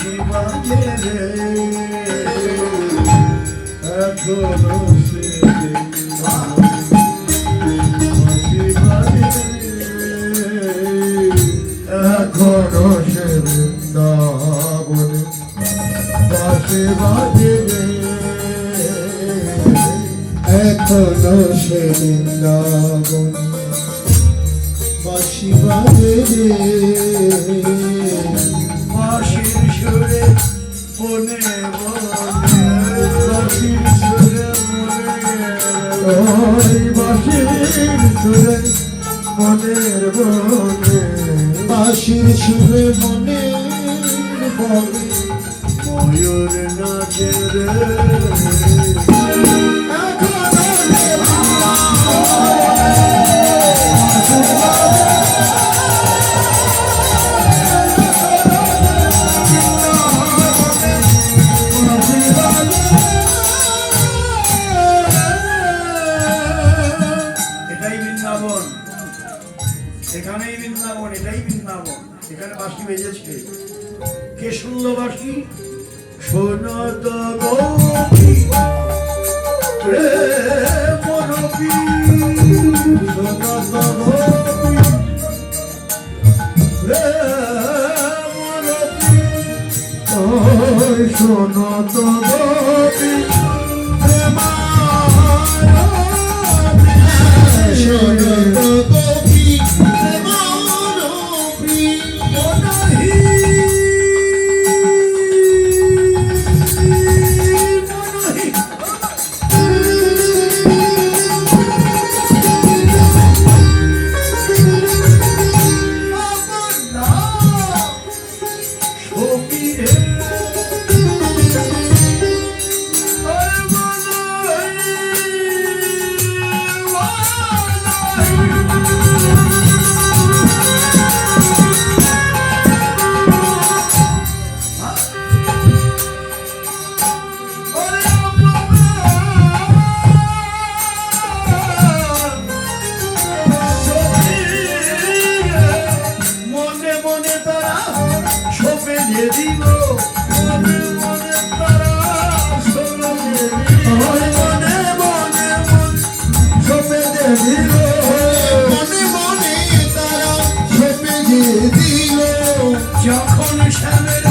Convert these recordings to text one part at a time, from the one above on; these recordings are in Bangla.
বাজে রে এখনও সে এখনও সে বৃন্দাবনে বাঁশি বাজে এখনও সে বৃন্দাবনে বাঁশি বাজে রে মনের বনে বাঁশির সুরে মনে বনে ময়ূর নাচে রে। বেজেছে কে বাঁশি? সোনত গৌরী। প্রেম রবি সোনত গৌরী। প্রেম রবি ওই সোনত দিল যখন শ্যামের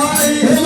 হয়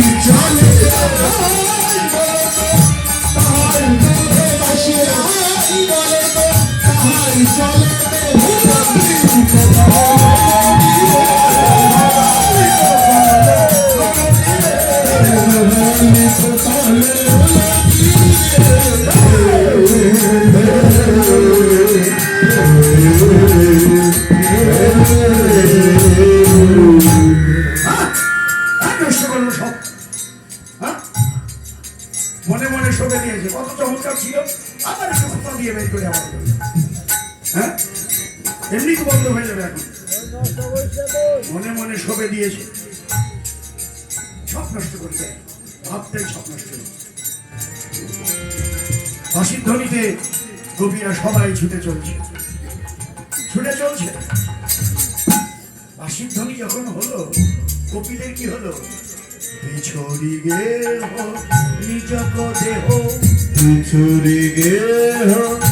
Johnny. করে করল। হ্যাঁ? এমনি তো বন্ধ হয়ে যাবে এখন। মনে মনে শোকে দিয়েছে। সব নষ্ট করতে ভাবতেই সব নষ্ট। হাসির ধ্বনিতে কবিরা সবাই ছুটে চলছে। ছুটে চলছে। বাঁশির ধ্বনি যখন হলো, কপিলের কি হলো? বিছড়ি গে নিজ দেহ ছুরি গে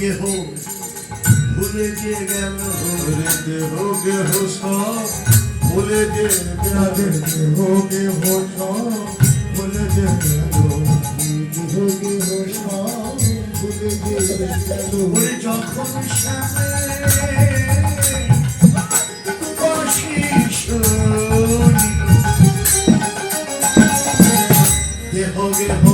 গেহ ভুলে যে গেল হরে দেহ গেহ সব ভুলে যে গেল দেহ গেহ সব ভুলে যে গেল দেহ গেহ সব ভুলে যে গেল। যখন দেহ গেহ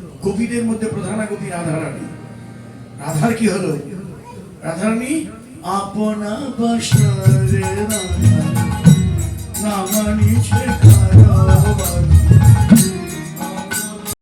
কবিদের মধ্যে প্রধানা কবি রাধারানী। রাধার কি হলো? রাধারানী আপনা বাসারে রাধা নামানি